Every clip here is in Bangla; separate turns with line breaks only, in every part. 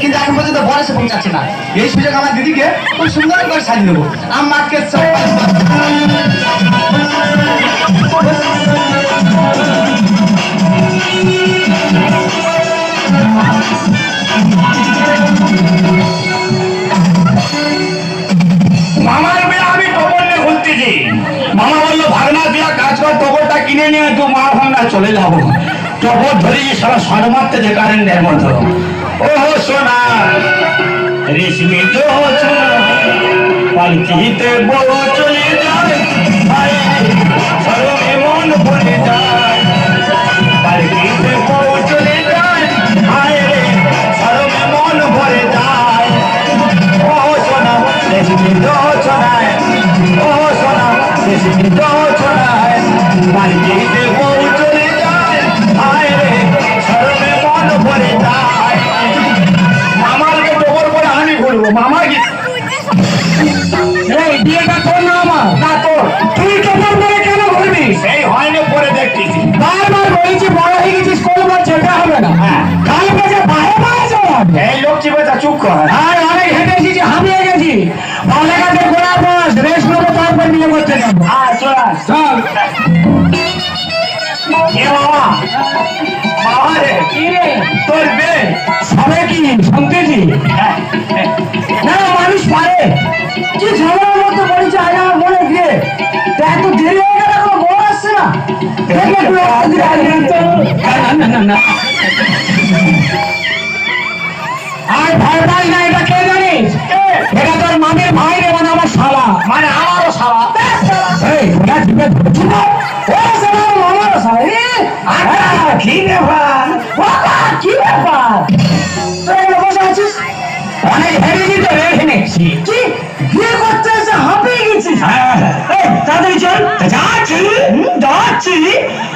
কিন্তু এখন পর্যন্ত বয়সে পৌঁছাচ্ছে না। এই সুযোগ আমার দিদিকে খুব সুন্দর করে সাজিয়ে দেবো। আমাকে
মামা বলল কিনে নিয়ে তুই মা চলে যাব। টবর ধরেছি, সারা সর মারতে যে কারেন্টের মতো ও হো সোনা রেশমি পালকিতে বউ চলে যায় সরমে মন ভরে যায়। পালকিতে বউ চলে যায় আয় রে সরমে মন ভরে যায়। ও সোনা রেশমি তো ছড়ায় ও সোনা রেশমি তো ছড়ায় পালকিতে বউ চলে যায় আয় রে সরমে মন ভরে যায়। মামা কি এই বিয়েটা তোর না আমার? না তোর। তুই ডবর করে কেন ঘুরবি সেই হয়নি পরে দেখতেছি।
বারবার বলেছি বড় হয়ে গেছিস কোনবার যেটা হবে না।
হ্যাঁ।
কাল বাজে বাইরে বাইরে যাওয়া
এই লক্ষ্মী বেচা চুপ কর।
আর অনেক হেঁটে এসেছি হামিয়ে গেছি। অনেকাতে গোড়া বস রেস্ট নেব তারপর বিয়ে করতে যাব।
আর চলা
চল। আমার মনে। আর ভয় পাই এটা কে জানিস এটা ভাই রে মানে আমার শালা
মানে আমারও সারা
এই ওরা ও শালা আমারও শালা এ, আহা,
কি ব্যাপার?
বাবা, কি ব্যাপার? তুই বসে আছিস? অনেক হেরেছি তো রেখে নিচ্ছি কি? বিয়ে করতে এসে হাঁপিয়ে গেছিস? তাড়াতাড়ি চল। যাচ্ছি যাচ্ছি।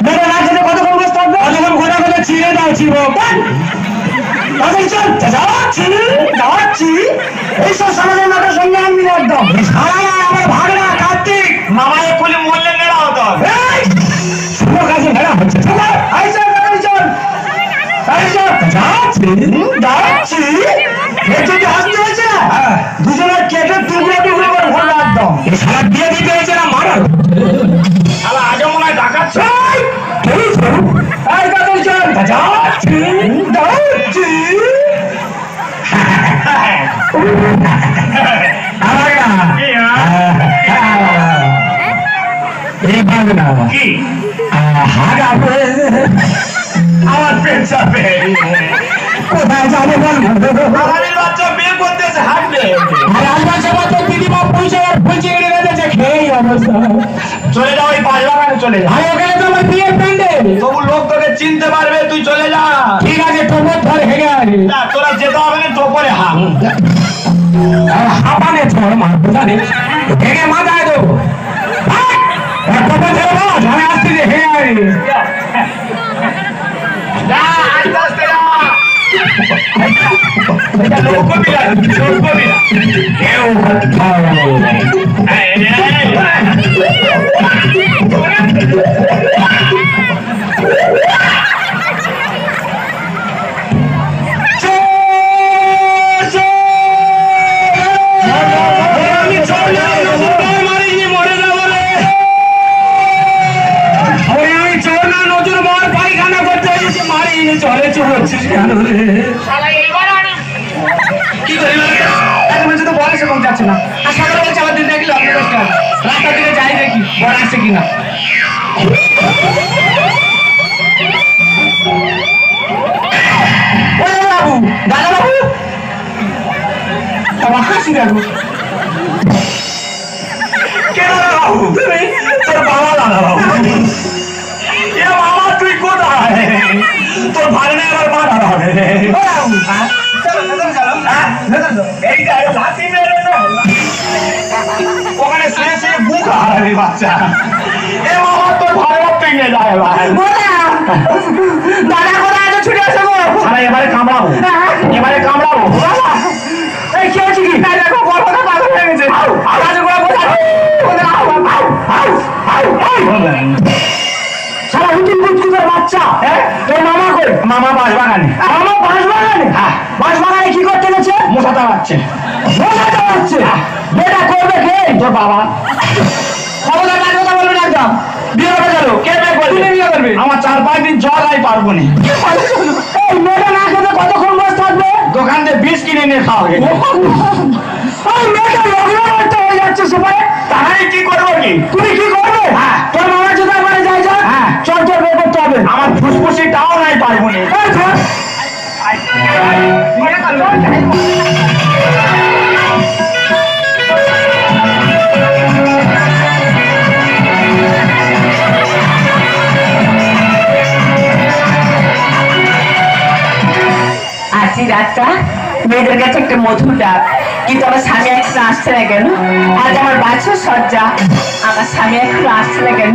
বেটা না যেতে কতক্ষণ বসে থাকবে? কতক্ষণ ঘোরা করে ছিঁড়ে দাও ছিড়ো তাড়াতাড়ি চল। যাচ্ছি যাচ্ছি। এইসব সমাজের মাথার সঙ্গে আমি একদম। সারা আমার ভাগনা দুজনের কেটে টুকরো টুকরো করে একদম। সারা বিয়ে দিতে হয়েছে না মারার?
আগে মনে হয় ডাকাচ্ছে।
আমার না
কি, হ্যাঁ?
এই ভাগনা
কি?
হাগাবে
আমার পেট চাপে।
কোথায় যাবে বল
আমাদের বাচ্চা বিয়ে করতেছে হাঁটবে।
আর আজকাল সবার তো দিদিমা পয়সা আর ফুলছে এড়ে গেছে খেয়েই অবস্থা
চলে যাও ওই পাঁচ বাগানে চলে যা।
আর ওখানে তো আমার বিয়ের প্যান্ডেল
তবু লোক তোকে চিনতে পারবে তুই চলে যা।
ঠিক আছে টোপর ধর হেগে
না, তোরা যেতে হবে না তো করে হা
আর হাঁপানে ঝড় মারবো জানিস হেগে মাথায় দেবো টোপর ধরে বস আমি আসছি হেগে আছে
এটা লোকবিরা,
পর্যন্ত বয়সে পৌঁছাচ্ছে না? আর সকালবেলা চালাতে দেখলে অন্য রাস্তা রাস্তা দিকে যাই দেখি, বড় আসছে কিনা। আমার দেখো?
তোর বাবা দাদা আবার মা দাদা হবে।
চলো চলো হ্যাঁ
এবার কামড়াবো এবারে কামড়াবো
এই কি দেখো গর্ভটা পাগল হয়ে গেছে আউ
হবে।
সারা বাচ্চা।
হ্যাঁ?
তোর মামা কই?
মামা বাস বাগানে
মামা বাঁশবাগানে?
হ্যাঁ।
বাঁশবাগানে কি করতে গেছে?
মশা দাঁড়াচ্ছে
মশা চালাচ্ছে? বেটা করবে কে?
তোর বাবা।
খবরদার কাজ কথা বলবেন একদম?
বিয়ে করে গেল কে বিয়ে করবে?
তুমি বিয়ে করবে?
আমার চার পাঁচ দিন জল আই পারব না।
এই মেয়েটা না খেতে কতক্ষণ বসে থাকবে?
দোকান থেকে বিষ কিনে নিয়ে খাওয়া গে
ওই মেয়েটা লগ্ন করতে হয়ে যাচ্ছে সবাই
তাহলে কি করব কি?
তুমি কি করবে?
হ্যাঁ।
তোর মামা যদি যাই যা।
হ্যাঁ।
চল চল বের করতে হবে।
আমার ফুসফুসিটাও নাই পারব না।
আজকে রাতটা। মেয়েদের কাছে একটা মধুর ডাক। কিন্তু আমার স্বামী এখন আসছে না কেন? আজ আমার বাছর সজ্জা। আমার স্বামী এখন আসছে না কেন?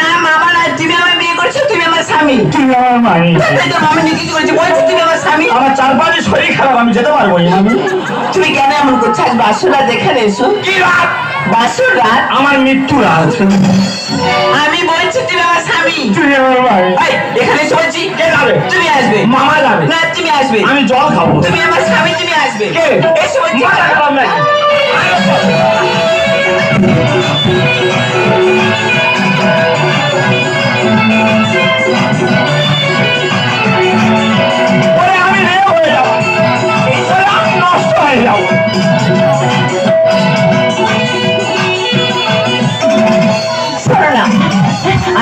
না মামা
তুমি আমার বিয়ে করেছ তুমি আমার স্বামী। তুমি আমার
মামি।
তো মামা নিজে করেছে? বলছো তুমি আমার স্বামী?
আমার চার পাঁচ শরীর খারাপ আমি যেতে পারব না আমি
তুমি কেন এমন করছ? আজ বাসুরা এসো।
কি রাত?
বাসুর? রাত
আমার মৃত্যু রাত।
আমি বলছি তুমি আমার স্বামী।
তুমি আমার মামি।
এই, এখানে এসে বলছি।
কে যাবে?
তুমি আসবে।
মামা যাবে।
না তুমি আসবে।
আমি জল খাব।
তুমি আমার স্বামী তুমি আসবে।
কে?
এসে
মাথা খারাপ নাকি?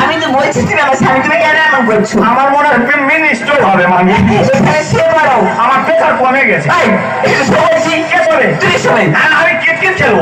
আমি
তো বলছি তুমি আমার স্বামী তুমি কেন এমন করছ
আমার মনে হয় মিনিস্টার হবে মামি
এখানে শুয়ে পড়ো
আমার প্রেশার কমে গেছে।
এই, বলছি
কে করে।
তুমি শোনে
হ্যাঁ আমি কিটকিট খেলব।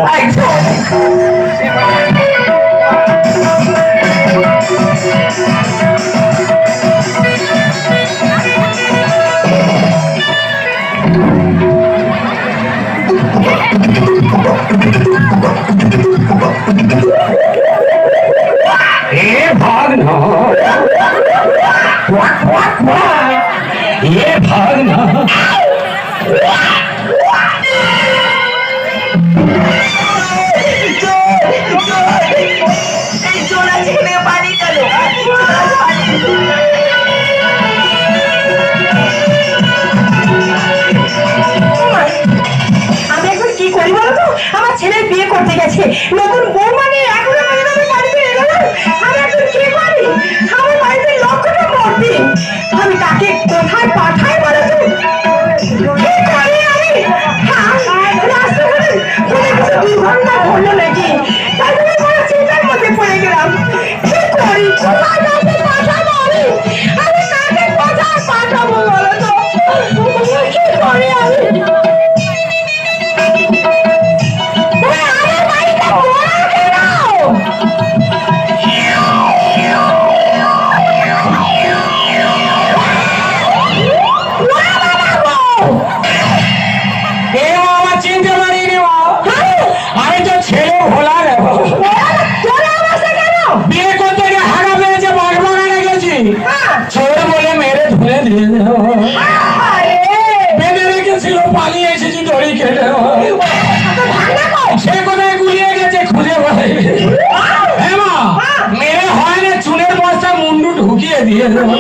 দেবো।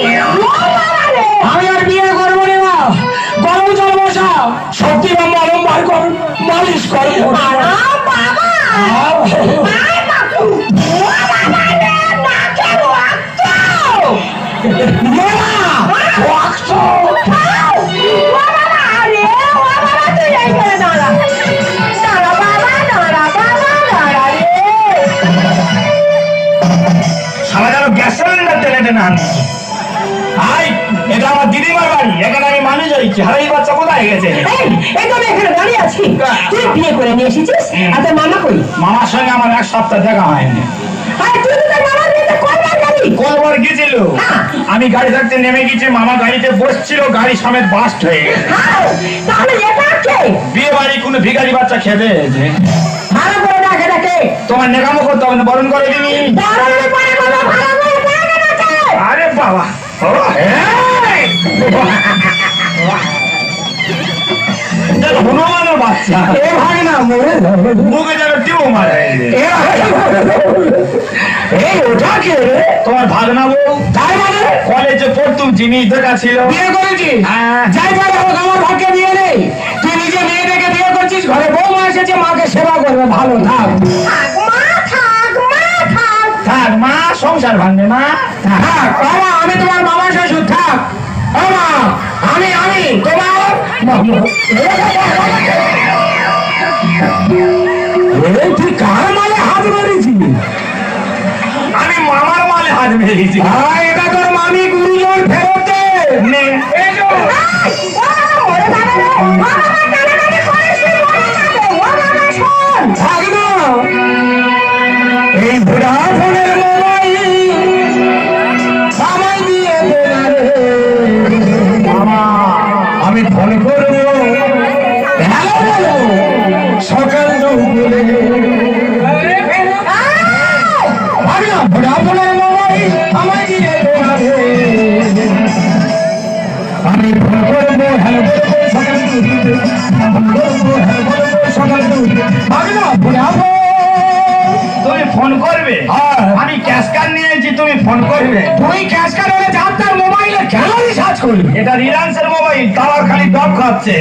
আমি আর বিয়ে করব রে মা গরম জল বসাও
সত্যি মলম বার কর মালিশ কর
আরাম
মানুষ বাচ্চা কোথায় গেছে।
এই এই তো আমি এখানে দাঁড়িয়ে আছি। তুই বিয়ে করে নিয়ে এসেছিস? আর তোর মামা কই?
মামার সঙ্গে আমার এক সপ্তাহ দেখা হয়নি।
আরে তুই তো তোর মামার বিয়েতে কয়বার গেলি?
কলবার গেছিল? আমি গাড়ি থাকতে নেমে গেছি মামা গাড়িতে বসছিল গাড়ি সমেত বাস্ট হয়ে গেছে।
হ্যাঁ, তাহলে এটা কে?
বিয়ে বাড়ি কোনো ভিখারি বাচ্চা খেতে এসেছে
ভালো করে ডাকে ডাকে
তোমার নেকামো করতে হবে না বরণ করে দিবি।
দাঁড়ালে পরে বলো ভালো করে ডাকে ডাকে
আরে বাবা ও, এই! যেন হনুমানের বাচ্চা।
এ ভাই না মরে
মুখে যেন টিউমার হয়েছে
এই ওটা কে
তোমার ভাগনা বউ?
তাই মানে?
কলেজে পড়তুম জিনিস দেখা ছিল
বিয়ে করেছিস
হ্যাঁ।
যাই পারে হোক আমার ভাগ্যে বিয়ে নেই। তুই নিজে মেয়ে দেখে বিয়ে করছিস ঘরে বৌমা এসেছে মাকে সেবা করবে ভালো থাক।
থাক মা থাক মা থাক।
থাক মা সংসার ভাঙবে মা।
থাক বাবা আমি তোমার মামা শ্বশুর থাক। আমি আমি তোমার তুই কার মালে হাত মেরেছিস
আমি মামার মালে হাত মেরেছি
এটা তোর মামি গুরুজন ফেরত দে
মরে যাবে রে মরে যাবে ও শোন
করবে। তুই ক্যাশ কার্ডে যার তার মোবাইলে রিচার্জ করলি
এটা রিলায়েন্সের মোবাইল তাওয়ার খালি ডব খাচ্ছে।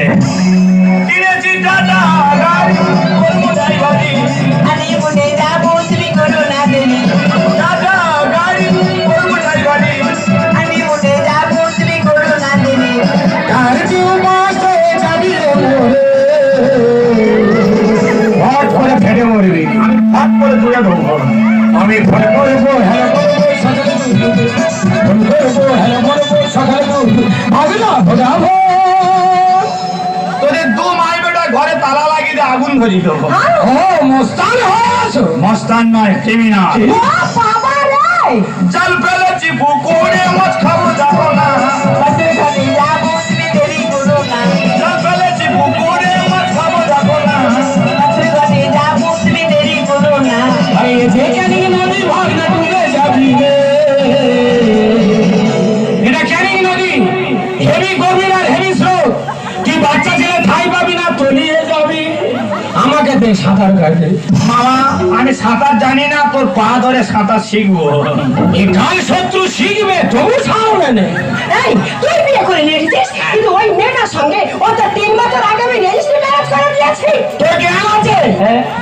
কিনেছি টাটা গাড়ি করব ড্রাইভারি
আমি মনে যাব তুমি করো না দেরি।
টাটা গাড়ি করব ড্রাইভারি
আমি মনে যাব তুমি করো না দেরি।
কার কেউ যাবি রে। হট করে ফেটে মরবি।
আমি ফট করে তুলে দেবো
আমি ফোন করব হ্যালো
তোদের দু মাই বেটা ঘরে তালা লাগিয়ে আগুন ধরি দেবো
ও মোস্তান হয়েছ
মস্তান নয় ক্রিমিনাল জল ফেলেছি পুকুরে মাছ খাব যাব না।
আমাকে সাঁতার কাটে।
মামা আমি সাঁতার জানি না তোর পা ধরে সাঁতার শিখব।
এটাই শত্রু শিখবে? তবু সামনে নে
এই তুই বিয়ে করে নিয়ে এসেছিস? কিন্তু ওই মেয়েটার সঙ্গে ও তো তিন বছর আগে আমি রেজিস্ট্রি ম্যারেজ করে দিয়েছি।
তোর জ্ঞান আছে?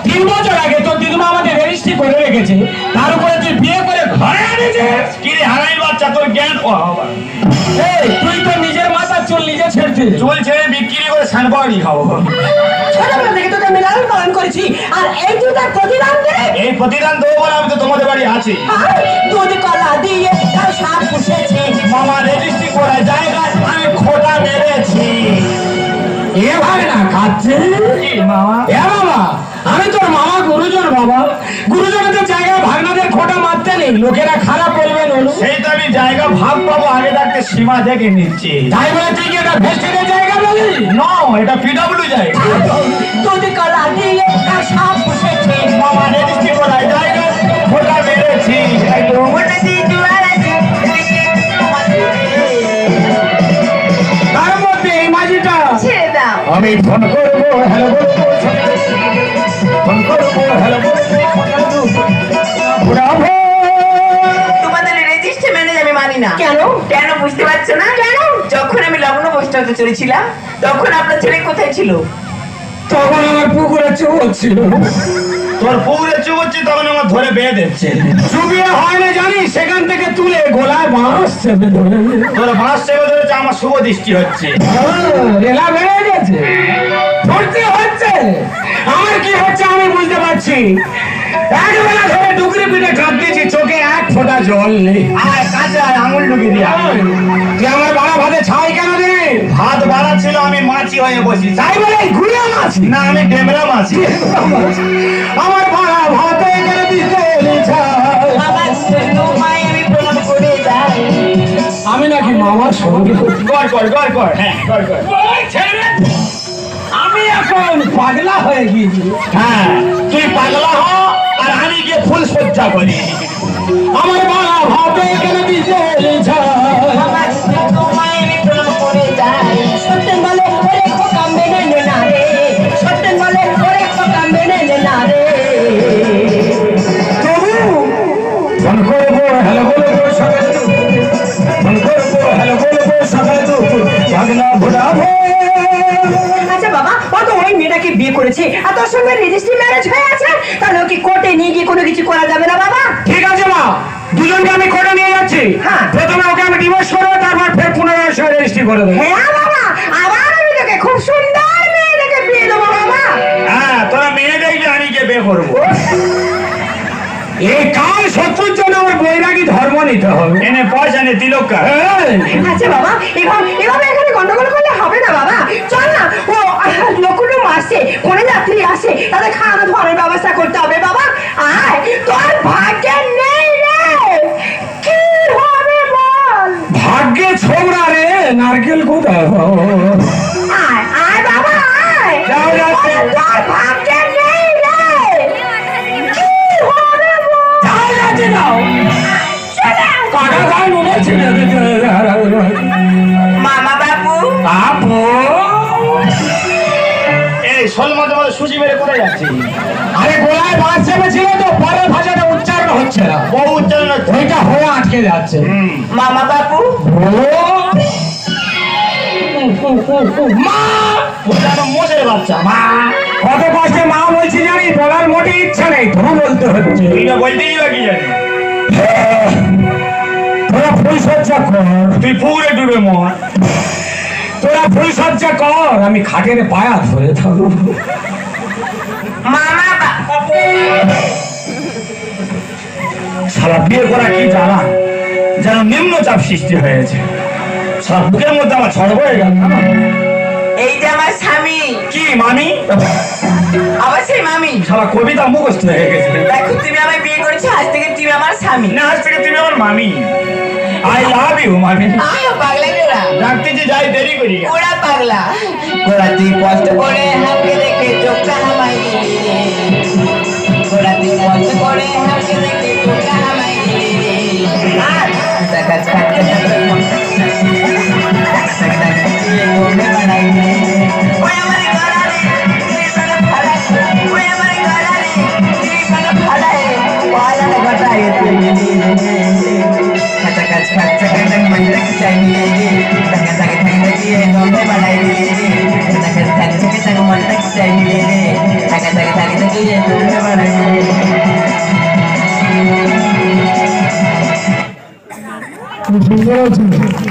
তিন বছর আগে তোর দিদিমা আমাদের রেজিস্ট্রি করে রেখেছে। তার উপরে তুই বিয়ে করে ঘরে এনেছিস
কি রে হারাই বাচ্চা তোর জ্ঞান? ও বাবা।
এই, তুই তো নিজের মাথার চুল নিজে ছেড়ছিস।
চুল ছেড়ে বিক্রি করে স্যান্ডবাড়ি খাব।
ছোটবেলা থেকে তোকে আমি পালন করেছি আর এই তুই প্রতিদান দিলে?
এই প্রতিদান দেবো বলে আমি তো তোমাদের বাড়ি আছি।
দুধ কলা দিয়ে তার সাপ পুষেছে।
মামা রেজিস্ট্রি করা জায়গায় আমি খোটা মেরেছি।
এ না খাচ্ছে?
মামা?
এ বাবা আমি তোর মামা গুরুজন বাবা। গুরুজনের জায়গায় ভাগনাদের খোটা নেই লোকেরা খারাপ বলবে
সেই তো আমি জায়গা ভাগ পাবো আগে থাকতে সীমা দেখে নিচ্ছি।
তাই বলে তুই কি এটা ভেস্টিনের জায়গা বলি?
নো এটা পিডব্লিউ জায়গা।
দুধ কলা দিয়ে তার সাপ
মামা রেজিস্ট্রি মেরেছি।
দিয়ে জোয়ার
মধ্যে এই মাঝিটা। আমি ফোন করব হ্যালো বলব ফোন করব।
যখন চলেছিলাম তখন আপনার ছেলে কোথায় ছিল?
তখন আমার পুকুরে চোখ ছিল।
তোর পুকুরে চুবচ্ছে তখন আমার ধরে বেয়ে দিচ্ছে।
চুবিয়ে হয় না জানি সেখান থেকে তুলে গোলায় বাঁশ চেপে ধরে।
তোর বাঁশ চেপে ধরেছে আমার শুভ দৃষ্টি হচ্ছে।
রেলা বেড়ে গেছে। ফুর্তি হচ্ছে। আমার কি হচ্ছে আমি বুঝতে পারছি। একবেলা ধরে ডুকরি পিঠে কাঁদতেছি চোখে এক ফোঁটা জল নেই।
কাছে আঙুল ঢুকে দিয়া
আমার বাড়া ভাতে ছাই কেন দিলি
হাত বাড়া ছিল আমি মাছি হয়ে বসি।
তাই বলে ঘুরে মাছি?
না আমি ডেমরা মাছি।
আমার বাড়া ভাতে দিতে
আমি
নাকি মামার সঙ্গে
গড় কর গড় কর হ্যাঁ গড় কর
আমি এখন পাগলা হয়ে গিয়েছি।
হ্যাঁ তুই পাগলা হ আর আমি গিয়ে ফুল সজ্জা করি।
আমার বাড়া ভাতে কেন দিতে ছাই?
আচ্ছা বাবা ও তো ওই মেয়েটাকে বিয়ে করেছে? আর তোর সঙ্গে রেজিস্ট্রি ম্যারেজ হয়ে আছে? তাহলে ওকে কোর্টে নিয়ে গিয়ে কোনো কিছু করা যাবে না বাবা।
ঠিক আছে মা দুজনকে আমি কোর্টে নিয়ে যাচ্ছি।
হ্যাঁ।
প্রথমে ওকে আমি ডিভোর্স করব তারপর ফের পুনরায় রেজিস্ট্রি করে দেবো। শত্রুর জন্য আমার বৈরাগী ধর্ম নিতে হবে।
এনে পয়সা নে তিলক কার।
আচ্ছা বাবা এভাবে এভাবে এখানে গন্ডগোল করলে হবে না বাবা। চল না ও লকুটুম আসছে কোনে যাত্রী আসে তাদের খাওয়ানো ধরনের ব্যবস্থা করতে হবে বাবা। আয় তোর ভাগ্যে নেই রে। কি হবে বল?
ভাগ্যে ছোবড়া রে নারকেল কোথায়?
মামা বাবু।
আপু
এই শোল মাঝে মাঝে সুজি মেরে কোথায় যাচ্ছি?
আরে গোলায় বাস চেপেছিল তো পরের ভাষাটা উচ্চারণ হচ্ছে না।
বহু উচ্চারণ
ওইটা হয়ে আটকে যাচ্ছে।
মামা বাবু।
মা!
ওটা বাচ্চা মা।
কত কষ্টে মা বলছি জানি বলার মোটে ইচ্ছা নেই ধরু বলতে হচ্ছে।
বলতেই বা জানি
তোরা সজ্জা কর।
তুই পুকুরে ডুবে মর।
তোরা সজ্জা কর। আমি খাটের পায়া ধরে থাকব।
সারা বিয়ে করা কি জ্বালা? যেন নিম্নচাপ সৃষ্টি হয়েছে। সারা বুকের মধ্যে আমার ছড় হয়ে গেল
এই যে আমার স্বামী।
কি মামি?
আবার সেই মামি।
সারা কবিতা মুখস্থ হয়ে গেছে।
দেখো তুমি আমায় বিয়ে করেছ আজ থেকে তুমি আমার স্বামী।
না আজ থেকে তুমি আমার মামি। আই লাভ ইউ মামি।
আয় পাগলা গোড়া
যে যাই দেরি করি
ওরা পাগলা। গোড়া তুই কষ্ট করে হামকে দেখে চোখটা হামাই দিলি তুই কষ্ট করে হামকে দেখে টাকা